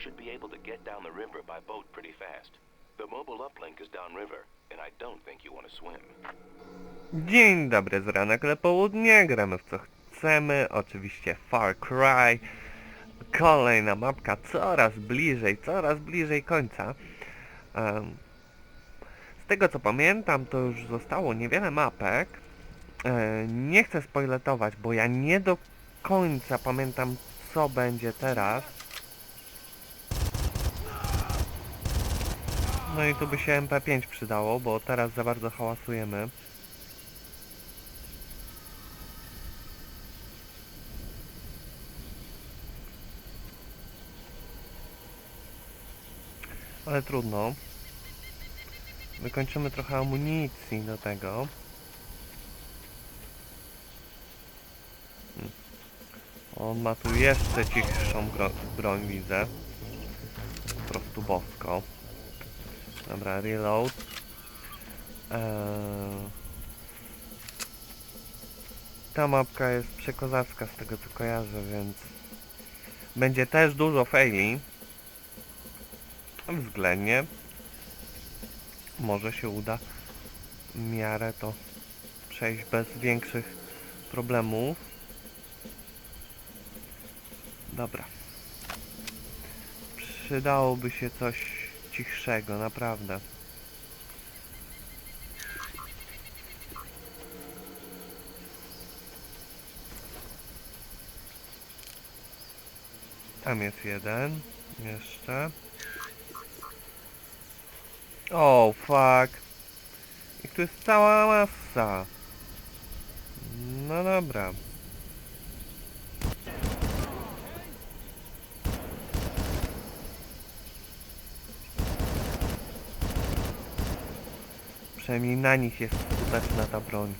should be able to get down the river by boat pretty fast. The mobile uplink is downriver, and I don't think you want to swim. Dzień dobry, z ranek ale południe, gramy w co chcemy, oczywiście Far Cry. Kolejna mapka coraz bliżej, coraz bliżej końca. Em, z tego co pamiętam, to już zostało niewiele mapek. E, nie chcę spoiletować, bo ja nie do końca pamiętam co będzie teraz. No i tu by się MP5 przydało, bo teraz za bardzo hałasujemy. Ale trudno. Wykończymy trochę amunicji do tego. Hmm. On ma tu jeszcze cichszą broń, widzę. Po prostu bosko. Dobra, reload. Eee... Ta mapka jest przekozacka z tego co kojarzę, więc... Będzie też dużo faili. Względnie. Może się uda w miarę to przejść bez większych problemów. Dobra. Przydałoby się coś cichszego, naprawdę. Tam jest jeden. Jeszcze. O, fuck. Ich tu jest cała masa. No dobra. Przynajmniej na nich jest skuteczna ta broń.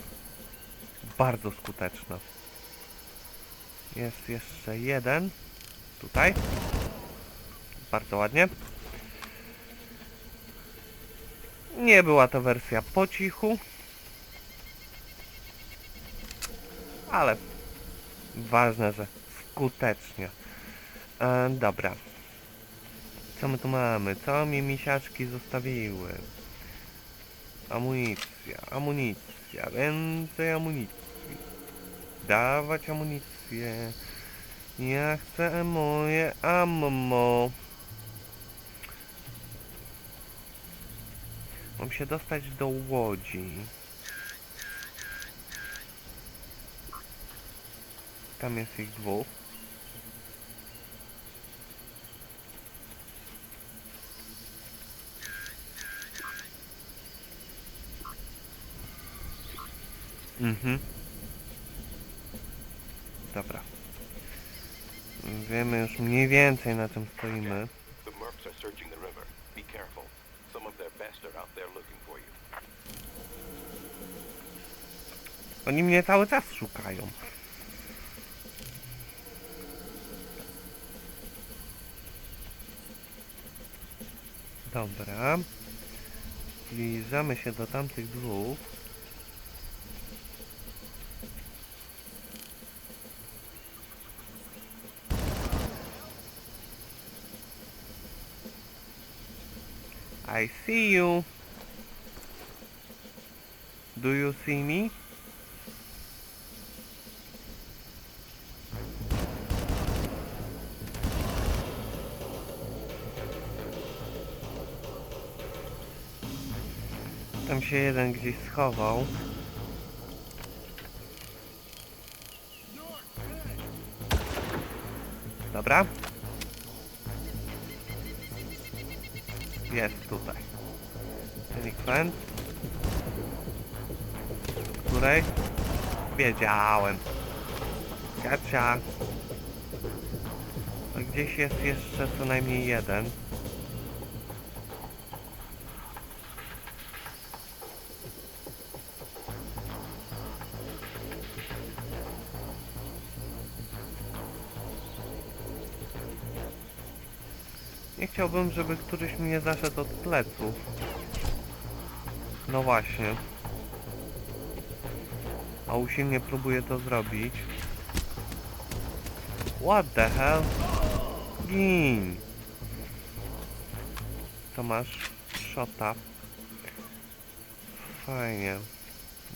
Bardzo skuteczna. Jest jeszcze jeden. Tutaj. Bardzo ładnie. Nie była to wersja po cichu. Ale ważne, że skutecznie. E, dobra. Co my tu mamy? Co mi misiaczki zostawiły? Amunicja, amunicja, więcej amunicji. Dawać amunicję. Ja chcę moje ammo. Mam się dostać do łodzi. Tam jest ich dwóch. Mhm. Dobra. Wiemy już mniej więcej na czym stoimy. The mercs are searching the river. Be careful. Some of their best are out there looking for you. Oni mnie cały czas szukają. Dobra. Zbliżamy się do tamtych dwóch. I see you. Do you see me? Tam się jeden gdzieś schował. Dobra. Jest tutaj. Delikwent. Której? Wiedziałem. Gacia. Gdzieś jest jeszcze co najmniej jeden. Nie chciałbym, żeby któryś mnie zaszedł od pleców. No właśnie. A usilnie próbuję to zrobić. What the hell? Gin! Co masz? Shota. Fajnie.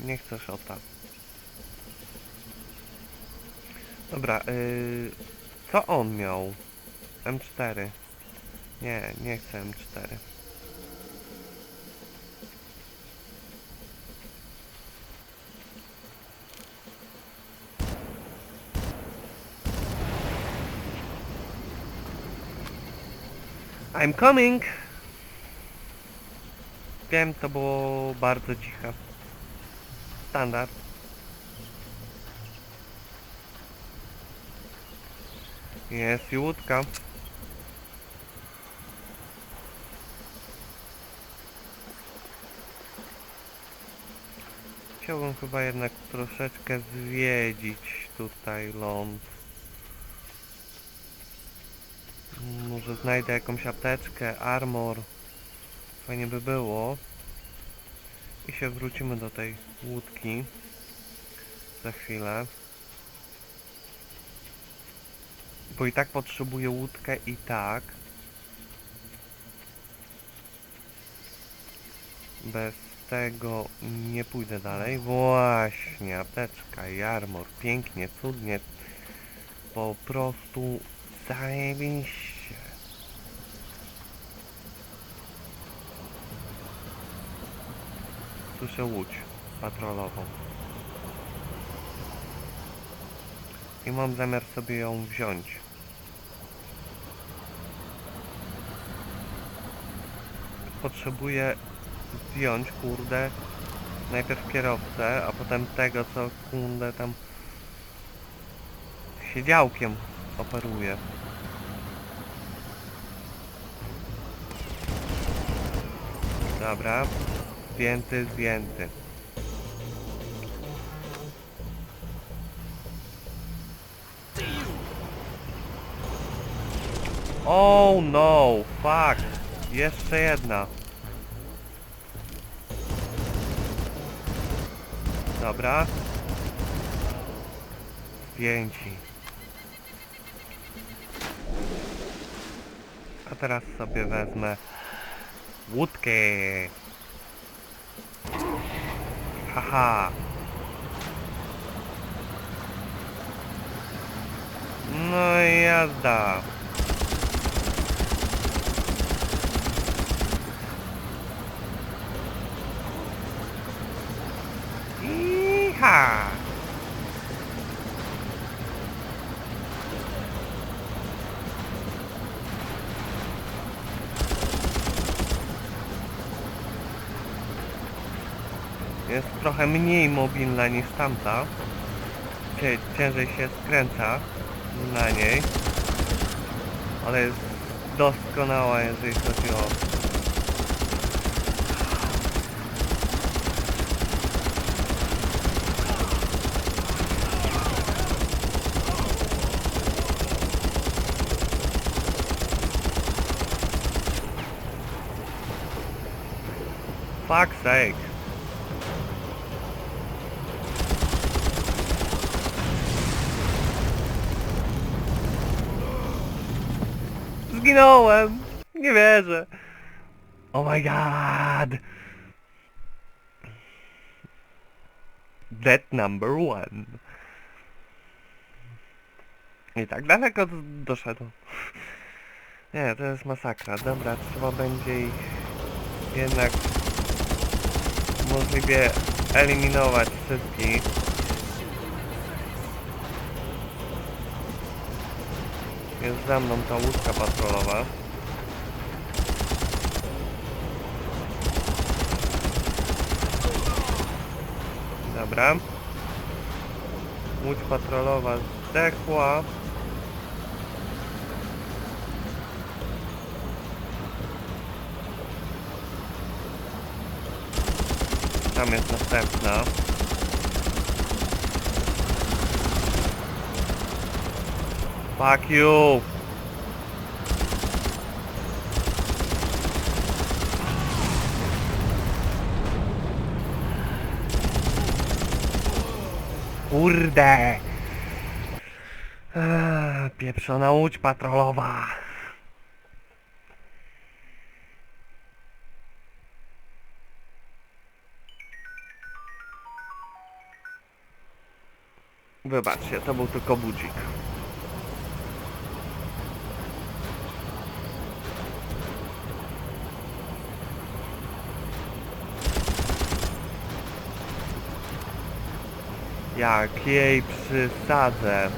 Nie chcę shota. Dobra, yy, co on miał? M4. Nie, nie chcę M4. I'm coming! Wiem, to było bardzo ciche. Standard. Jest i łódka. Chciałbym chyba jednak troszeczkę zwiedzić tutaj ląd. Może znajdę jakąś apteczkę, armor. Fajnie by było. I się wrócimy do tej łódki. Za chwilę. Bo i tak potrzebuję łódkę i tak. Bez tego nie pójdę dalej. Właśnie, apteczka i armor. Pięknie, cudnie. Po prostu zajebiście. Słyszę łódź patrolową. I mam zamiar sobie ją wziąć. Potrzebuję zdjąć, kurde, najpierw kierowcę, a potem tego, co, kurde, tam siedziałkiem operuje. Dobra, zdjęty, zdjęty. Oh no, fuck. Jeszcze jedna. Dobra. Zdjęci. A teraz sobie wezmę łódkę. Haha. No i jazda. Jest trochę mniej mobilna niż tamta. Cię, ciężej się skręca na niej. Ale jest doskonała, jeżeli chodzi o Sake. Zginąłem! Nie wierzę! Oh my god! Death number one. I tak daleko doszedł. Nie, to jest masakra. Dobra, trzeba będzie ich jednak możliwie eliminować wszystkich. Jest za mną ta łódka patrolowa. Dobra. Łódź patrolowa zdechła. Tam jest następna. Fuck you! Kurde! Eee, pieprzona łódź patrolowa! Wybaczcie, to był tylko budzik. Jak jej przysadzę.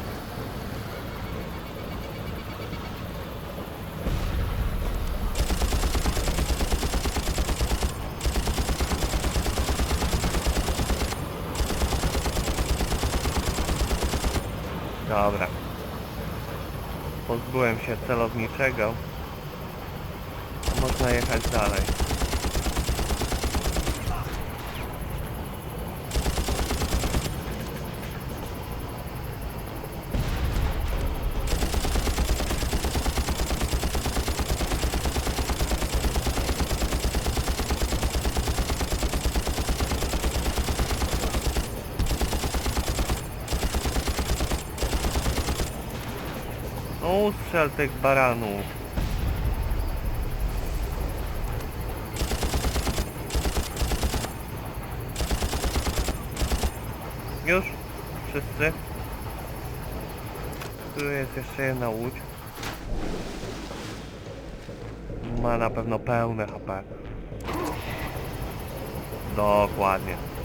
Dobra. Pozbyłem się celowniczego. Można jechać dalej. No, strzel tych baranów. Już? Wszyscy? Tu jest jeszcze jedna łódź. Ma na pewno pełne HP. Dokładnie.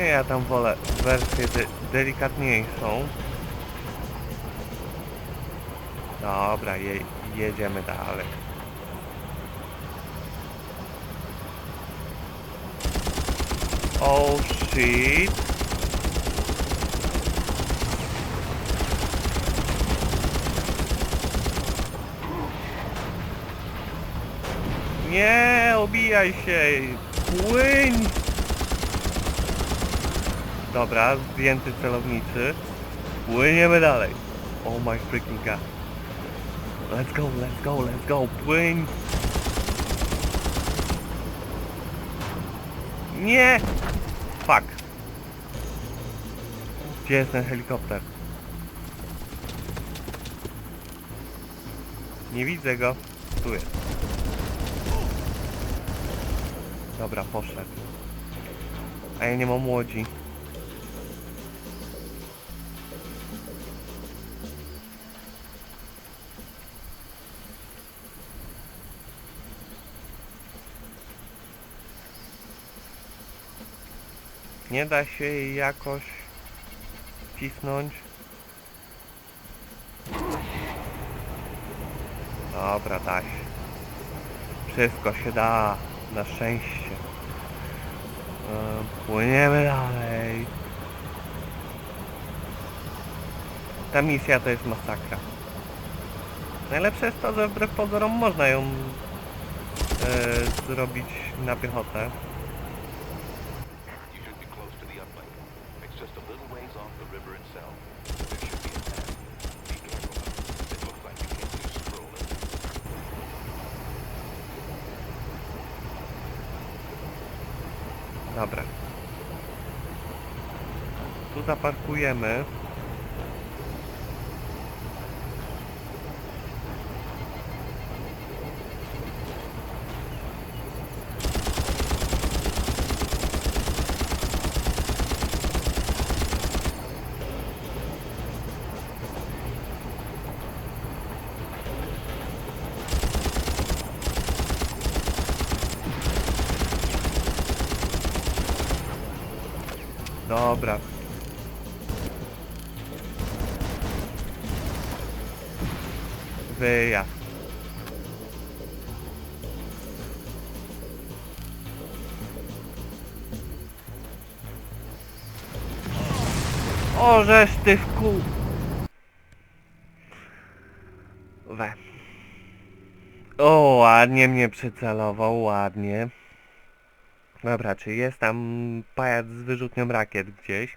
Nie, ja tam wolę wersję de delikatniejszą. Dobra, je jedziemy dalej. Oh shit. Nie, obijaj się! Płyń! Dobra, zdjęty celowniczy. Płyniemy dalej. Oh my freaking god. Let's go, let's go, let's go. Płyń! Nie! Fuck. Gdzie jest ten helikopter? Nie widzę go. Tu jest. Dobra, poszedł. A ja nie mam łodzi. Nie da się jej jakoś cisnąć. Dobra, da się. Wszystko się da, na szczęście. E, Płyniemy dalej. Ta misja to jest masakra. Najlepsze jest to, że wbrew pozorom można ją e, zrobić na piechotę. You should be close to the uplink. It's just a little ways off the river itself. There should be a path. Be careful. It looks like you can't just stroll in. Dobra. Tu zaparkujemy. Dobra. Wyjazd. O, żeż ty w kół. We. O, ładnie mnie przycelował, ładnie. Dobra, czy jest tam pajac z wyrzutnią rakiet gdzieś?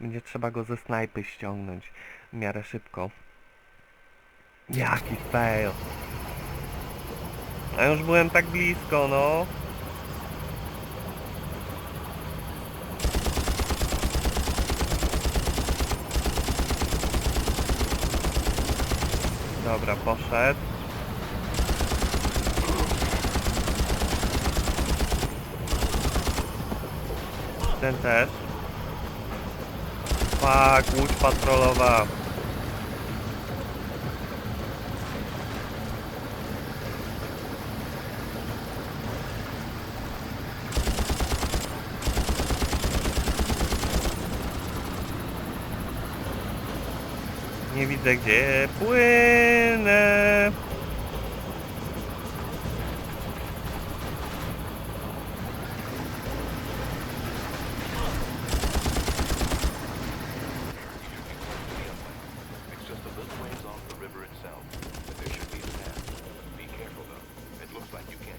Będzie trzeba go ze snajpy ściągnąć w miarę szybko. Jaki fail. A już byłem tak blisko, no. Dobra, poszedł. Ten też. Fuck, łódź patrolowa.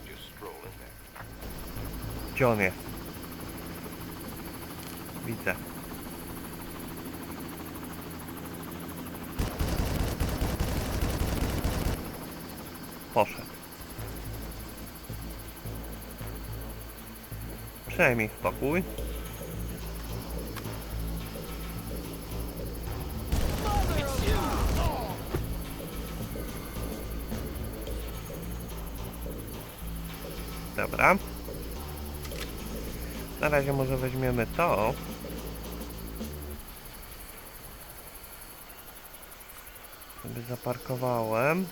Just stroll in there. Gdzie on jest? Widzę. Poszedł. Przynajmniej spokój. Dobra. Na razie może weźmiemy to. Sobie zaparkowałem.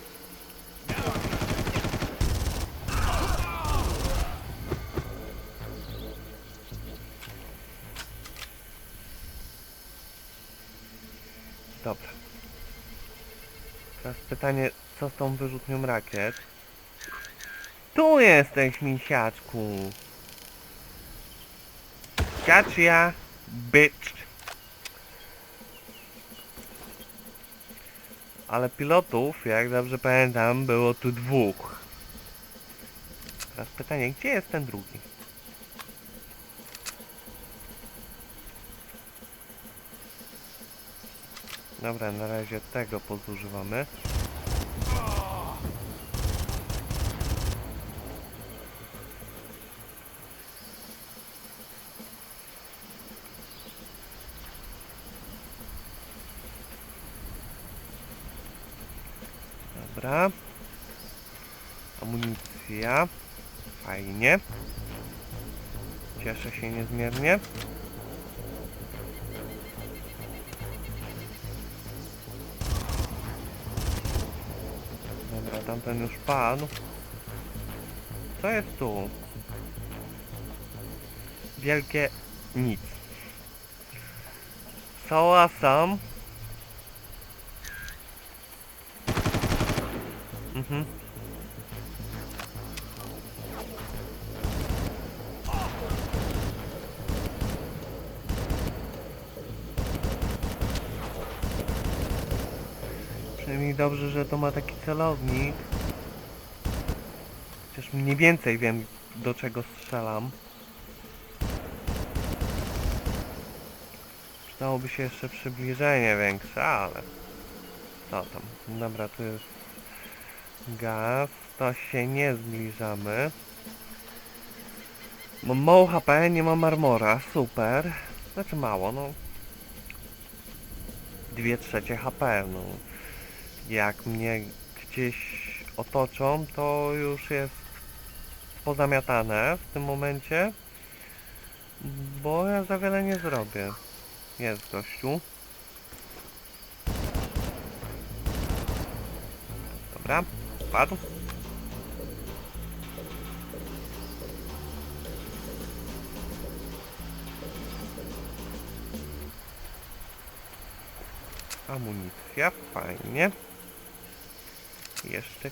Pytanie, co z tą wyrzutnią rakiet? Tu jesteś, misiaczku! Gotcha, bitch. Ale pilotów, jak dobrze pamiętam, było tu dwóch. Teraz pytanie, gdzie jest ten drugi? Dobra, na razie tego pozużywamy. Dobra. Amunicja. Fajnie. Cieszę się niezmiernie. Dobra, tamten już padł. Co jest tu? Wielkie nic. So awesome. Mhm. Przynajmniej dobrze, że to ma taki celownik. Chociaż mniej więcej wiem do czego strzelam. Przydałoby się jeszcze przybliżenie większe, ale... Co tam? Dobra, tu jest gaz. To się nie zbliżamy. Mam mało HP, nie mam armora. Super. Znaczy mało, no. Dwie trzecie HP, no. Jak mnie gdzieś otoczą, to już jest pozamiatane w tym momencie. Bo ja za wiele nie zrobię. Jest gościu. Dobra, Amunicja, fajnie. Jeszcze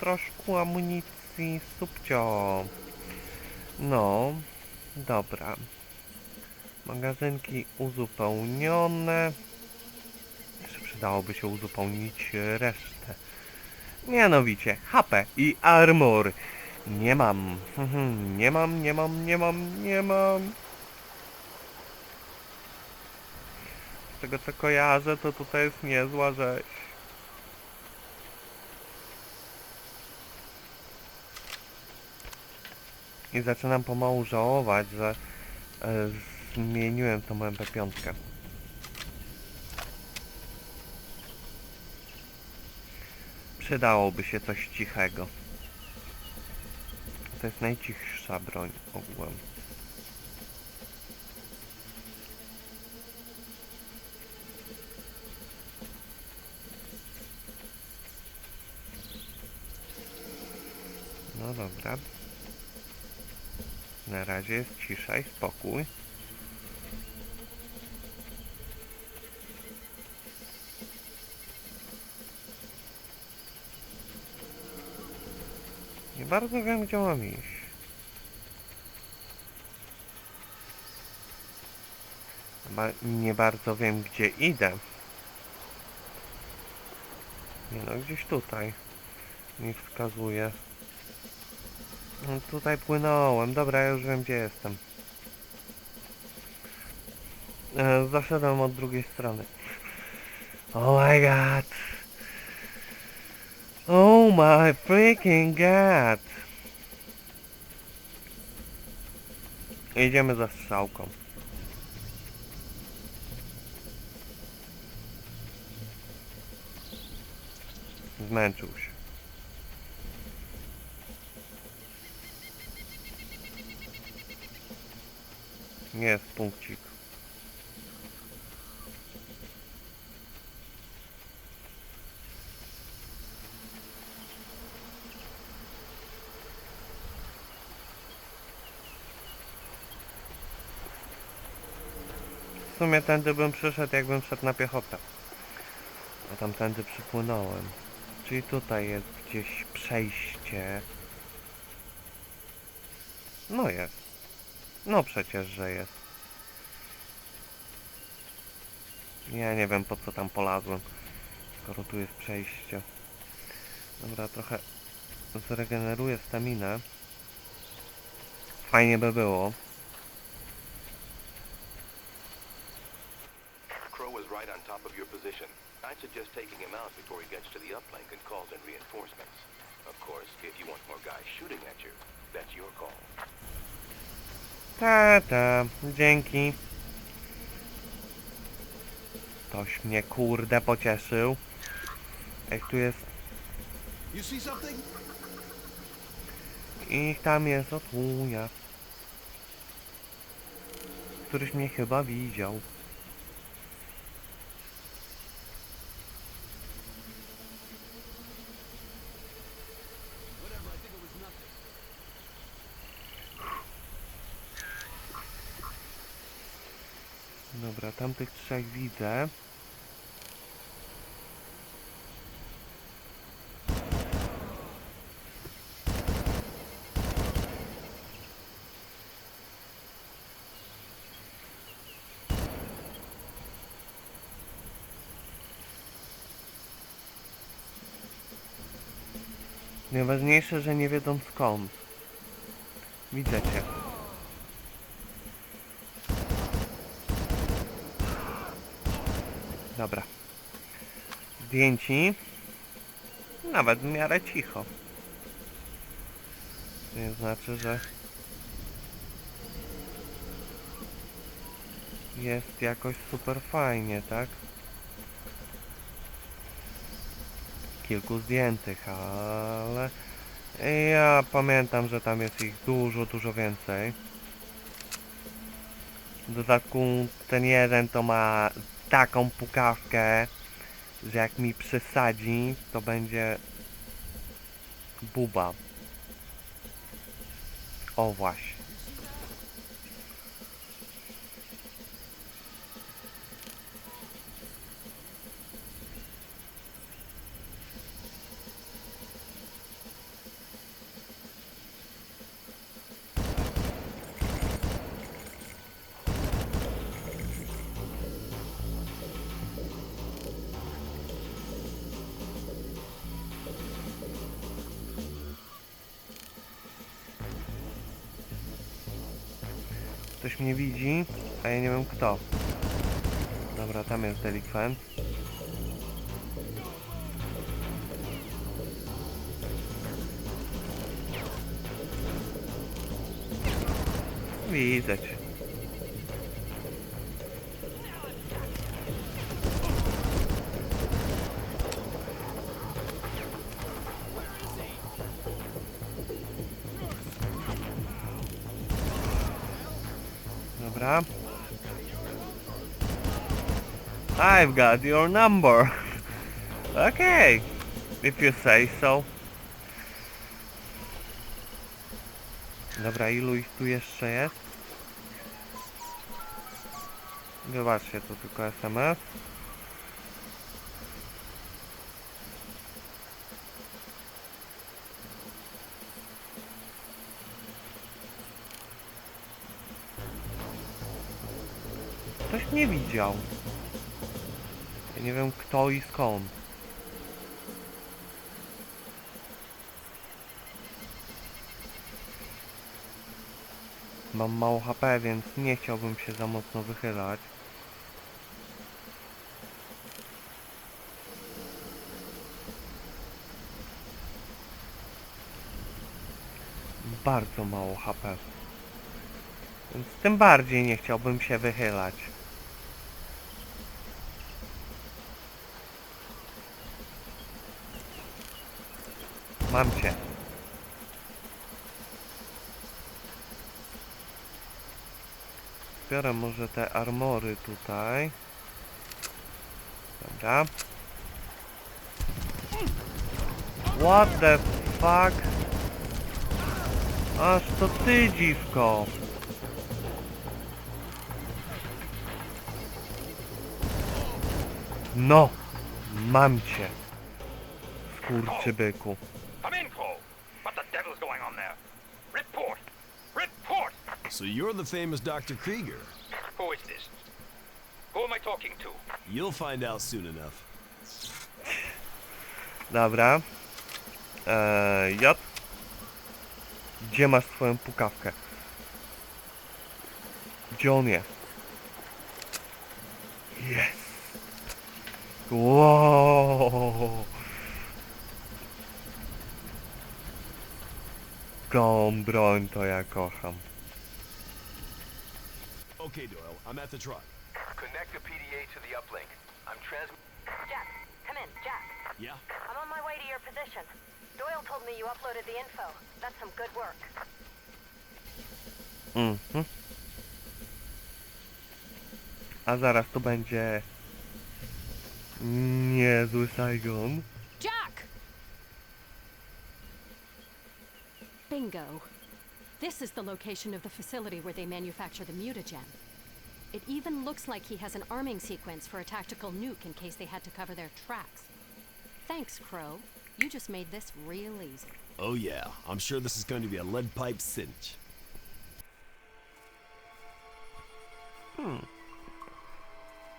troszkę amunicji, subcio. No, dobra. Magazynki uzupełnione. Przydałoby się uzupełnić resztę. Mianowicie HP i armor. Nie mam. Nie mam, nie mam, nie mam, nie mam. Z tego co kojarzę, to tutaj jest niezła rzecz. I zaczynam pomału żałować, że e, zmieniłem tą MP5. Przydałoby się coś cichego. To jest najcichsza broń ogółem. No dobra. Na razie jest cisza i spokój. Bardzo wiem, gdzie mam iść. Ba nie bardzo wiem, gdzie idę. Nie no, gdzieś tutaj mi wskazuje. No, tutaj płynąłem. Dobra, ja już wiem, gdzie jestem. E, zaszedłem od drugiej strony. Oh my god. Oh my freaking god. Idziemy za strzałką. Zmęczył się. Jest punkcik. W sumie tędy bym przyszedł, jakbym szedł na piechotę. A tamtędy przypłynąłem. Czyli tutaj jest gdzieś przejście. No jest. No przecież, że jest. Ja nie wiem po co tam polazłem. Skoro tu jest przejście. Dobra, trochę zregeneruję staminę. Fajnie by było. Crow is right on top of your position. I'd suggest taking him out before he gets to the uplink and calls in reinforcements. Of course, if you want more guys shooting at you, that's your call. Ta, ta, dzięki. Ktoś mnie kurde pocieszył. Jak tu jest... You see something? Ich tam jest od łuja. Któryś mnie chyba widział. Whatever, I think it was nothing. Dobra, tamtych trzech widzę. Najważniejsze, że nie wiedzą skąd. Widzę cię. Dobra. Zdjęci. Nawet w miarę cicho. To nie znaczy, że jest jakoś super fajnie, tak? Kilku zdjętych, ale ja pamiętam, że tam jest ich dużo, dużo więcej. W dodatku ten jeden to ma taką pukawkę, że jak mi przesadzi, to będzie buba. O właśnie. Kto. Dobra, tam jest delikwent. Widzę I've got your number. okay. If you say so. Dobra, ilu ich tu jeszcze jest? Wybaczcie, to tylko SMS. Ktoś nie widział. Nie wiem kto i skąd. Mam mało HP, więc nie chciałbym się za mocno wychylać. Bardzo mało HP. Więc tym bardziej nie chciałbym się wychylać. Mam cię. Biorę może te armory tutaj. Dobra. What the fuck? Aż to ty dziwko. No, mam cię. Skurczybyku. Come in, Cole. What the devil's going on there? Report! Report! So you're the famous Dr. Krieger. Who is this? Who am I talking to? You'll find out soon enough. Dobra. Eee, J. Gdzie masz swoją pukawkę? Gdzie on jest? Jest. Wow. Tą broń to ja kocham. Okay, Doyle, I'm at the truck. Connect the PDA to the uplink. I'm transmitting. Jack, come in. Jack, Yeah? I'm on my way to your position. Doyle told me you uploaded the info. That's some good work. Mhm. A zaraz to będzie... Niezły Saigon. Jack! Bingo. This is the location of the facility where they manufacture the mutagen. It even looks like he has an arming sequence for a tactical nuke in case they had to cover their tracks. Thanks, Crow. You just made this real easy. Oh, yeah. I'm sure this is going to be a lead pipe cinch. Hmm.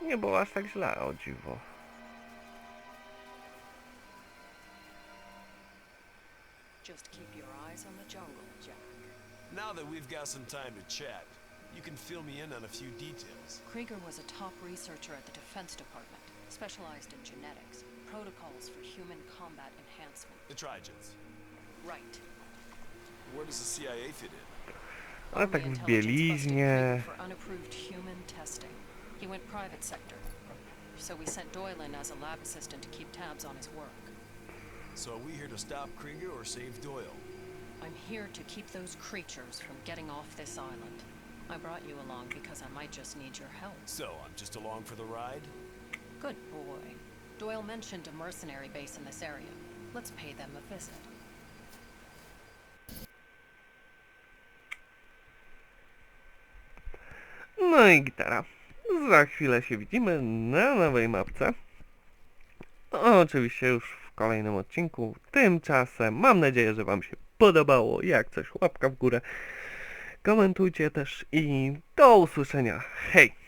Nie było aż tak źle, o dziwo. Now that we've got some time to chat, you can fill me in on a few details. Krieger was a top researcher at the Defense Department, specialized in genetics, protocols for human combat enhancement. The Trigens. Right. Where does the CIA fit in? Ale tak Army w intelligence bieliźnie. For unapproved human testing. He went private sector. So we sent Doyle in as a lab assistant to keep tabs on his work. So are we here to stop Krieger or save Doyle? I'm here to keep those creatures from getting off this island. I brought you along because I might just need your help. So I'm just along for the ride? Good boy. Doyle mentioned a mercenary base in this area. Let's pay them a visit. No i gitara. Za chwilę się widzimy na nowej mapce. Oczywiście już w kolejnym odcinku. Tymczasem mam nadzieję, że Wam się podobało. Jak coś, łapka w górę. Komentujcie też i do usłyszenia. Hej!